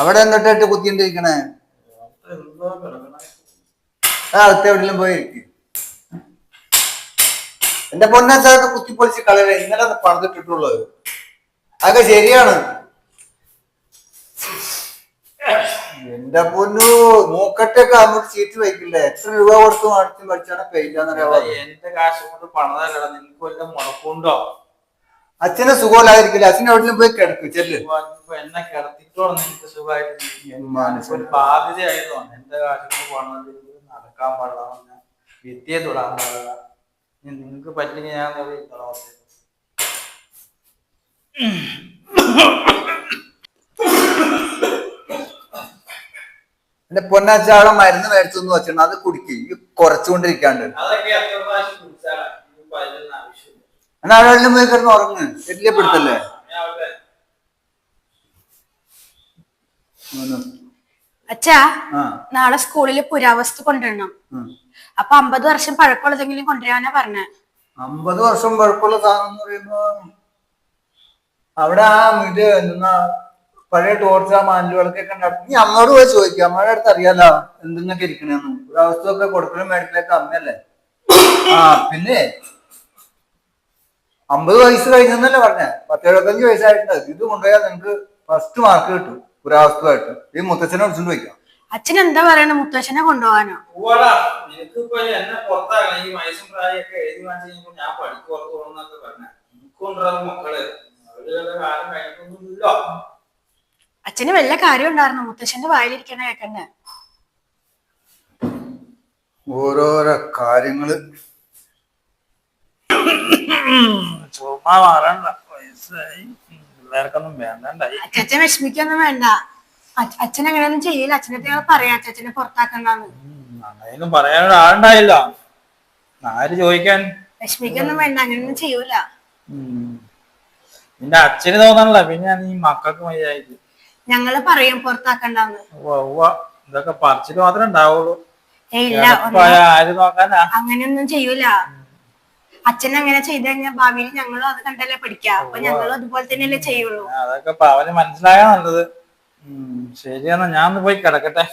അവിടെ എന്നിട്ടായിട്ട് കുത്തിണ്ടിരിക്കണേ ആ അടുത്ത് എവിടെയെങ്കിലും പോയി ഇരിക്ക്. എന്റെ പൊന്നച്ചാക്ക് കുത്തിപ്പൊളിച്ച് കളരെ ഇന്നലെ അത് പണിതിട്ടിട്ടുള്ളത് അതൊക്കെ ശരിയാണ്. എന്റെ പൊന്നു മൂക്കട്ടൊക്കെ അങ്ങോട്ട് ചീറ്റ് വയ്ക്കില്ല എത്ര രൂപ കൊടുത്ത് മേടിച്ച് മേടിച്ചാണ് പെയില്ലാന്നറിയാവോ എന്റെ കാശ് കൊണ്ട് പണതല്ലടാ. നിനക്ക് വല്ല മുടക്കുണ്ടോ? അച്ഛനെ സുഖമില്ലാതിരിക്കില്ല. അച്ഛൻ എവിടെയെങ്കിലും പോയി കിടക്കും ചെല്ല്. എന്നെ കിടത്തിട്ടോളം നിനക്ക് സുഖമായിട്ട്. ഒരു ബാധ്യതയായതുകൊണ്ട് എന്റെ കാര്യങ്ങൾ കൊണ്ട് നടക്കാൻ പാടില്ല. വിദ്യ തൊടാൻ പാടില്ല. ഇനി പറ്റില്ല ഞാൻ. എന്റെ പൊന്നാച്ചാളെ മരുന്ന് മേടിച്ചൊന്ന് വെച്ചിട്ടുണ്ട് അത് കുടിക്കും. കുറച്ചുകൊണ്ടിരിക്കാണ്ട്. അതൊക്കെ എന്നാ എവിടെയെങ്കിലും പോയി കിടന്ന് ഉറങ്ങ്. ശല്യപ്പെടുത്തല്ലേ. അച്ഛാ നാളെ സ്കൂളിൽ പുരാവസ്തു കൊണ്ടുവരണം. അപ്പൊ അമ്പത് വർഷം പഴക്കമുള്ളതെങ്കിലും കൊണ്ടുവരാനാ പറഞ്ഞേ. അമ്പത് വർഷം പഴക്കമുള്ള സാധനം എന്ന് പറയുമ്പോ അവിടെ ആ ഇത് പഴയ ടോർച്ച് ആ മാനുവലൊക്കെ ഉണ്ടാവും നീ അമ്മയോട് പോയി ചോദിക്കുക അമ്മയുടെ അടുത്ത് അറിയാലോ എന്തെന്നൊക്കെ ഇരിക്കണെന്ന്. പുരാവസ്തു ഒക്കെ കൊടുക്കലും മേടിക്കലൊക്കെ അമ്മയല്ലേ? ആ പിന്നെ അമ്പത് വയസ്സ് കഴിഞ്ഞെന്നല്ലേ പറഞ്ഞേ? പത്തെഴുപത്തഞ്ച് വയസ്സായിട്ടുണ്ട്. ഇത് കൊണ്ടുപോയാൽ നിനക്ക് ഫസ്റ്റ് മാർക്ക് കിട്ടും പുരാവസ്തുവായിട്ട് ഈ മുത്തച്ഛനെ വിളിച്ചോണ്ട് വയ്ക്കാം അച്ഛൻ എന്താ പറയണ? മുത്തച്ഛനെ കൊണ്ടുപോകാനോ? നിനക്കിപ്പോ എന്നെ ഈ വയസ്സും പ്രായമൊക്കെ എഴുതി ഞാൻ പഠിക്ക് പുറത്ത് പോകണമെന്നൊക്കെ പറഞ്ഞ. എനിക്കുണ്ടാകും മക്കൾ. അവരുടെ കാലം കഴിഞ്ഞിട്ടൊന്നുമില്ലോ. അച്ഛന് വല്ല കാര്യം ഉണ്ടായിരുന്നു? മുത്തശ്ശന്റെ വായിലിരിക്കണ കേക്കണ്ടേ ഓരോരോ കാര്യങ്ങൾ ചുമ്മാ മാറണ്ട വയസ്സായി പിള്ളേർക്കൊന്നും വേണ്ടണ്ടായി. അച്ഛൻ വിഷമിക്കൊന്നും വേണ്ട. അച്ഛ- അച്ഛൻ അങ്ങനെയൊന്നും ചെയ്യില്ല. അച്ഛനെ ഞങ്ങൾ പറയാം അച്ഛനെ പുറത്താക്കണ്ടെന്ന്. അങ്ങനെയൊന്നും പറയാനൊരു ആളുണ്ടായില്ല. ആര് ചോദിക്കാൻ? വിഷമിക്കൊന്നും വേണ്ട അങ്ങനെയൊന്നും ചെയ്യൂല. നിന്റെ അച്ഛന് തോന്നണല്ല. പിന്നെ നീ മക്കൾക്ക് മതിയായിട്ട് ഞങ്ങൾ പറയും പുറത്താക്കണ്ടെന്ന്. ഇതൊക്കെ പറിച്ചിട്ട് മാത്രമേ ഉണ്ടാവുള്ളൂ. അങ്ങനെയൊന്നും ചെയ്യൂല. അച്ഛൻ അങ്ങനെ ചെയ്തു കഴിഞ്ഞാൽ ഭാവിയിൽ ഞങ്ങളും അത് കണ്ടല്ലേ പഠിക്കുക അപ്പൊ ഞങ്ങളും അതുപോലെ തന്നെയല്ലേ ചെയ്യുള്ളൂ. അതൊക്കെ അവന് മനസ്സിലായാ നല്ലത്. ശരിയെന്നാ ഞാൻ പോയി കിടക്കട്ടെ.